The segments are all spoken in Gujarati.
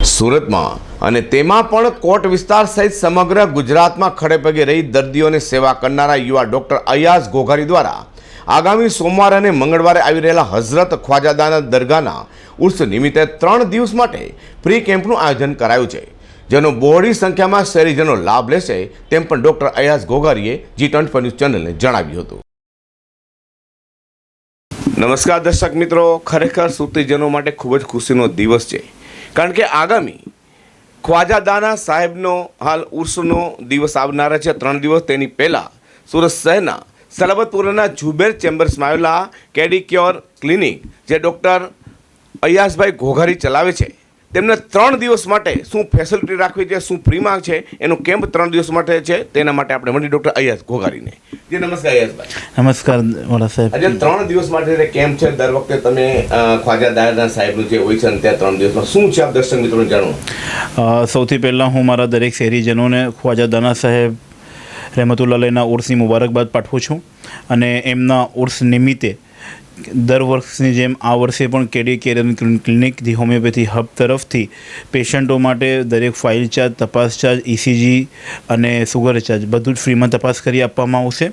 સુરતમાં અને તેમાં પણ કોટ વિસ્તાર સહિત સમગ્ર ગુજરાતમાં ખડેપગે રહી દર્દીઓને સેવા કરનારા યુવા ડોક્ટર અયાઝ ઘોઘારી દ્વારા આગામી સોમવાર અને મંગળવારે આવી રહેલા હઝરત ખ્વાજાદાના દરગાહના ઉર્સ નિમિત્તે ત્રણ દિવસ માટે ફ્રી કેમ્પનું આયોજન કરાયું છે, જેનો બહોળી સંખ્યામાં શહેરીજનો લાભ લેશે તેમ પણ ડોક્ટર અયાઝ ઘોઘારીએ જી ટ્વેન્ટી ન્યૂઝ ચેનલને જણાવ્યું હતું. નમસ્કાર દર્શક મિત્રો, ખરેખર સુતીજનો માટે ખૂબ જ ખુશીનો દિવસ છે. કારણ કે આગામી ખ્વાજાદાના સાહેબનો હાલ ઉર્સનો દિવસ આવનારા છે, ત્રણ દિવસ તેની પહેલાં સુરત શહેરના સલાબતપુરાના જુબેર ચેમ્બર્સમાં આવેલા કેડિક્યોર ક્લિનિક, જે ડૉક્ટર અયાસભાઈ ઘોઘારી ચલાવે છે. તેમને ત્રણ દિવસ માટે શું ફેસિલિટી રાખવી છે શું ફ્રીમાં છે એનો કેમ્પ ત્રણ દિવસ માટે છે તેના માટે આપણે મળી ડૉક્ટર અયાસ ઘોઘારીને. જે નમસ્કાર અયાસભાઈ નમસ્કાર વડા સાહેબ. આજે ત્રણ દિવસ માટે જે કેમ્પ છે દર વખતે તમે ખ્વાજા દાયરના સાહેબનું જે હોય છે અને ત્યાં ત્રણ દિવસમાં શું છે આપ દર્શક મિત્રોને જાણો સૌથી પહેલાં હું મારા દરેક શહેરીજનોને ખ્વાજા દાના સાહેબ રહેમતુલ્લાહના ઉર્સની મુબારકબાદ પાઠવું છું અને એમના ઉર્સ નિમિત્તે દર વર્ષની જેમ આ વર્ષે પણ K D Karan clinic the homeopathy hub તરફથી પેશન્ટો માટે દરેક ફાઇલ ચાર્જ, તપાસ ચાર્જ ઇસીજી અને સુગર ચાર્જ બધું જ ફ્રીમાં તપાસ કરી આપવામાં આવશે.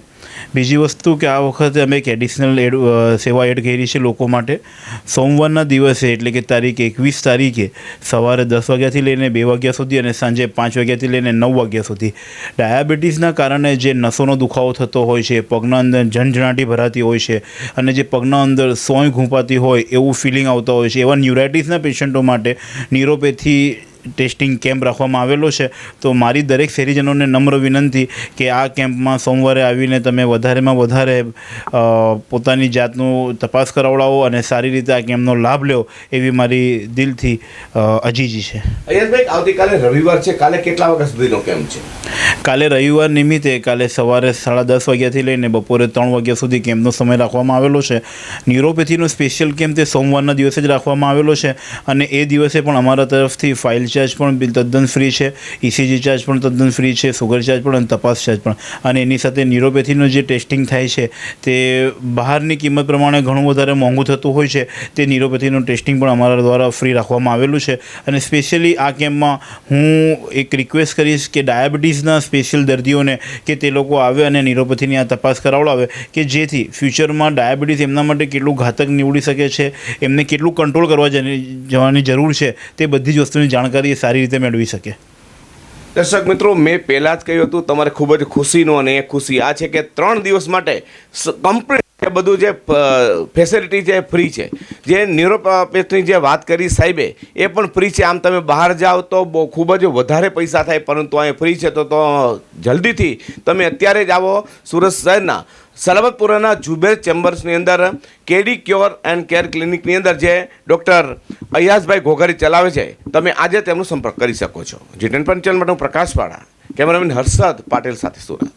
બીજી વસ્તુ કે આ વખતે અમે એક એડિશનલ એડ સેવા એડ કરી છે લોકો માટે. સોમવારના દિવસે, એટલે કે તારીખ એકવીસ તારીખે, સવારે દસ વાગ્યાથી લઈને બે વાગ્યા સુધી અને સાંજે પાંચ વાગ્યાથી લઈને નવ વાગ્યા સુધી. ડાયાબિટીસના કારણે જે નસોનો દુખાવો થતો હોય છે, પગના અંદર ઝંઝણાટી ભરાતી હોય છે, અને જે પગના અંદર સોય ઘૂંપાતી હોય એવું ફિલિંગ આવતા હોય છે, એવા ન્યુરાઇટિસના પેશન્ટો માટે, ન્યુરોપેથી ટેસ્ટિંગ કેમ્પ રાખવામાં આવેલો છે. તો મારી દરેક શહેરીજનોને નમ્ર વિનંતી કે આ કેમ્પમાં સોમવારે આવીને તમે વધારેમાં વધારે પોતાની જાતનું તપાસ કરાવડાવો અને સારી રીતે આ કેમ્પનો લાભ લો એવી મારી દિલથી અજીજી છે. અયાસભાઈ આવતીકાલે રવિવાર છે. કાલે કેટલા વાગ્યા સુધીનો કેમ્પ છે? કાલે રવિવાર નિમિત્તે કાલે સવારે સાડા દસ વાગ્યાથી લઈને બપોરે ત્રણ વાગ્યા સુધી કેમ્પનો સમય રાખવામાં આવેલો છે. ન્યુરોપેથીનો સ્પેશિયલ કેમ્પ તે સોમવારના દિવસે જ રાખવામાં આવેલો છે અને એ દિવસે પણ અમારા તરફથી ફાઇલ ચાર્જ પણ તદ્દન ફ્રી છે ઇસીજી ચાર્જ પણ તદ્દન ફ્રી છે સુગર ચાર્જ પણ અને તપાસ ચાર્જ પણ. અને એની સાથે ન્યુરોપેથીનું જે ટેસ્ટિંગ થાય છે, તે બહારની કિંમત પ્રમાણે ઘણું વધારે મોંઘું થતું હોય છે, તે ન્યુરોપેથીનું ટેસ્ટિંગ પણ અમારા દ્વારા ફ્રી રાખવામાં આવેલું છે. અને સ્પેશિયલી આ કેમ્પમાં હું એક રિક્વેસ્ટ કરીશ કે ડાયાબિટીસના સ્પેશિયલ દર્દીઓને કે તે લોકો આવે અને ન્યુરોપેથીની આ તપાસ કરાવડાવે કે જેથી ફ્યુચરમાં ડાયાબિટીસ એમના માટે કેટલું ઘાતક નીવડી શકે છે, એમને કેટલું કંટ્રોલ કરવા જવાની જરૂર છે, તે બધી જ વસ્તુની જાણકારી એ સારી રીતે મેળવી શકે. દર્શક મિત્રો, મેં પહેલાં જ કહ્યું હતું, તમારે ખૂબ જ ખુશીનો અને એ ખુશી આ છે કે ત્રણ દિવસ માટે કમ્પ્લીટ બધું જે ફેસિલિટી છે ફ્રી છે. જે ન્યુરોપેથની જે વાત કરી સાહેબે, એ પણ ફ્રી છે. આમ તમે બહાર જાઓ તો બહુ ખૂબ જ વધારે પૈસા થાય, પરંતુ અહીં ફ્રી છે તો તો જલ્દીથી તમે અત્યારે જ આવો. સુરત શહેરના સલામતપુરાના જુબેર ચેમ્બર્સની અંદર K D cure and care ક્લિનિકની અંદર જે ડૉક્ટર અયાસભાઈ ઘોઘારી ચલાવે છે, તમે આજે તેમનો સંપર્ક કરી શકો છો. જીટન પંચલ માટે હું પ્રકાશવાળા, કેમેરામેન હર્ષદ પાટેલ સાથે સુરત.